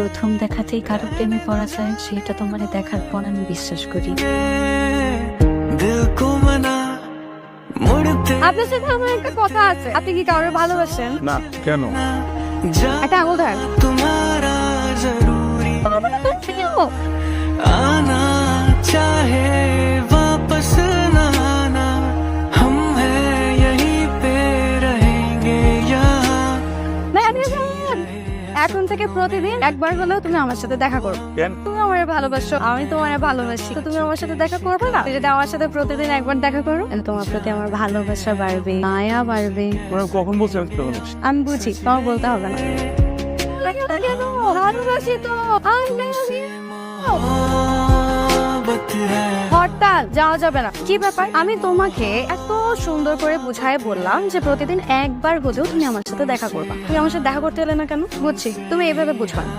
প্রথম দেখাতেই কারো প্রেমে পড়া যায় সেটা তোমার দেখার পর আমি বিশ্বাস করি दिल को मना मुड़ते আপনার সাথে আমার একটা কথা আছে আপনি কি কারোর ভালোবাসেন না কেন जा একটা আঙুল ধরেন तुम्हारा जरूरी आना चाहे वापस न आना हम हैं यहीं पे रहेंगे यहाँ এখন থেকে প্রতিদিন একবার হলেও তুমি আমার সাথে দেখা করো। কেন? তুমি আমার ভালোবাসো আমি তোমার ভালোবাসি। তো তুমি আমার সাথে দেখা করবে না? যদি আমার সাথে প্রতিদিন একবার দেখা করো তোমার প্রতি আমার ভালোবাসা বাড়বে মায়া বাড়বে। কখন বলছি আমি আমি বুঝি তোমার বলতে হবে না? ভালোবাসি তো হরতাল যাওয়া যাবে না। কি ব্যাপার? আমি তোমাকে এত সুন্দর করে বুঝায় বললাম যে প্রতিদিন একবার হলেও তুমি আমার সাথে দেখা করবা। তুমি আমার সাথে দেখা করতে এলে না কেন? বুঝছি। তুমি এইভাবে বুঝবা।